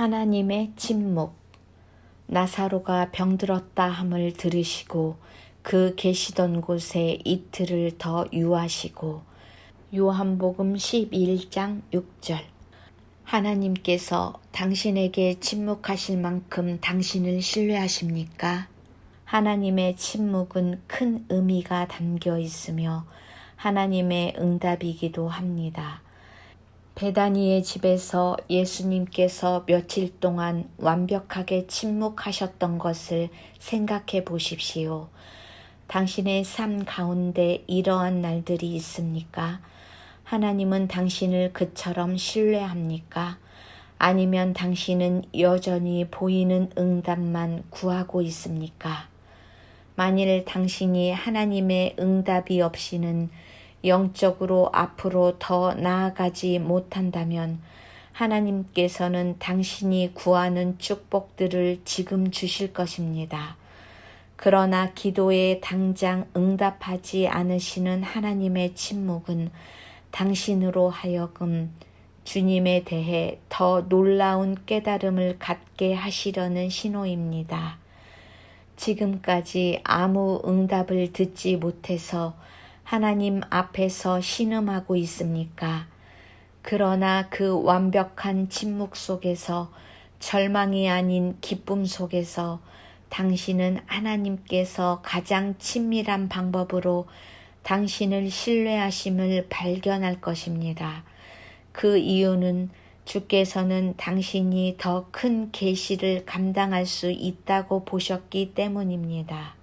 하나님의 침묵. 나사로가 병들었다 함을 들으시고 그 계시던 곳에 이틀을 더 유하시고 요한복음 11장 6절 하나님께서 당신에게 침묵하실 만큼 당신을 신뢰하십니까? 하나님의 침묵은 큰 의미가 담겨 있으며 하나님의 응답이기도 합니다. 베다니의 집에서 예수님께서 며칠 동안 완벽하게 침묵하셨던 것을 생각해 보십시오. 당신의 삶 가운데 이러한 날들이 있습니까? 하나님은 당신을 그처럼 신뢰합니까? 아니면 당신은 여전히 보이는 응답만 구하고 있습니까? 만일 당신이 하나님의 응답이 없이는 영적으로 앞으로 더 나아가지 못한다면 하나님께서는 당신이 구하는 축복들을 지금 주실 것입니다. 그러나 기도에 당장 응답하지 않으시는 하나님의 침묵은 당신으로 하여금 주님에 대해 더 놀라운 깨달음을 갖게 하시려는 신호입니다. 지금까지 아무 응답을 듣지 못해서 하나님 앞에서 신음하고 있습니까? 그러나 그 완벽한 침묵 속에서 절망이 아닌 기쁨 속에서 당신은 하나님께서 가장 친밀한 방법으로 당신을 신뢰하심을 발견할 것입니다. 그 이유는 주께서는 당신이 더 큰 계시를 감당할 수 있다고 보셨기 때문입니다.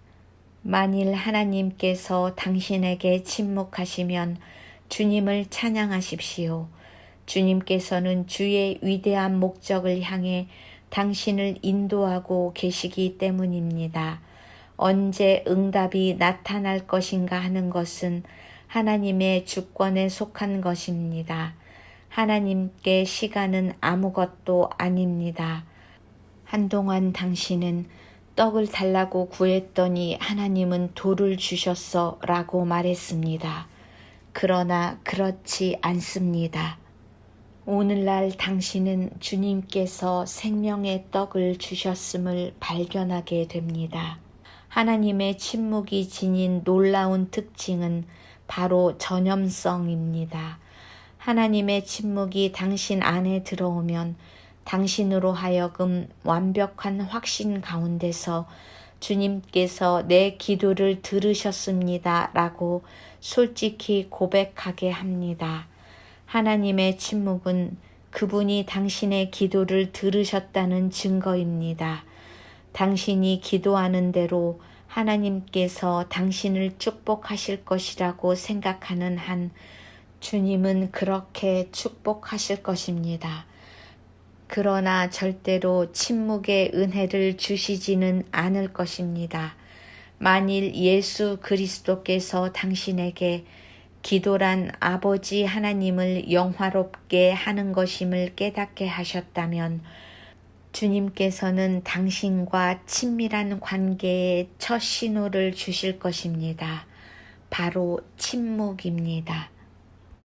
만일 하나님께서 당신에게 침묵하시면 주님을 찬양하십시오. 주님께서는 주의 위대한 목적을 향해 당신을 인도하고 계시기 때문입니다. 언제 응답이 나타날 것인가 하는 것은 하나님의 주권에 속한 것입니다. 하나님께 시간은 아무것도 아닙니다. 한동안 당신은 떡을 달라고 구했더니 하나님은 돌을 주셨어 라고 말했습니다. 그러나 그렇지 않습니다. 오늘날 당신은 주님께서 생명의 떡을 주셨음을 발견하게 됩니다. 하나님의 침묵이 지닌 놀라운 특징은 바로 전염성입니다. 하나님의 침묵이 당신 안에 들어오면 당신으로 하여금 완벽한 확신 가운데서 주님께서 내 기도를 들으셨습니다. 라고 솔직히 고백하게 합니다. 하나님의 침묵은 그분이 당신의 기도를 들으셨다는 증거입니다. 당신이 기도하는 대로 하나님께서 당신을 축복하실 것이라고 생각하는 한 주님은 그렇게 축복하실 것입니다. 그러나 절대로 침묵의 은혜를 주시지는 않을 것입니다. 만일 예수 그리스도께서 당신에게 기도란 아버지 하나님을 영화롭게 하는 것임을 깨닫게 하셨다면 주님께서는 당신과 친밀한 관계의 첫 신호를 주실 것입니다. 바로 침묵입니다.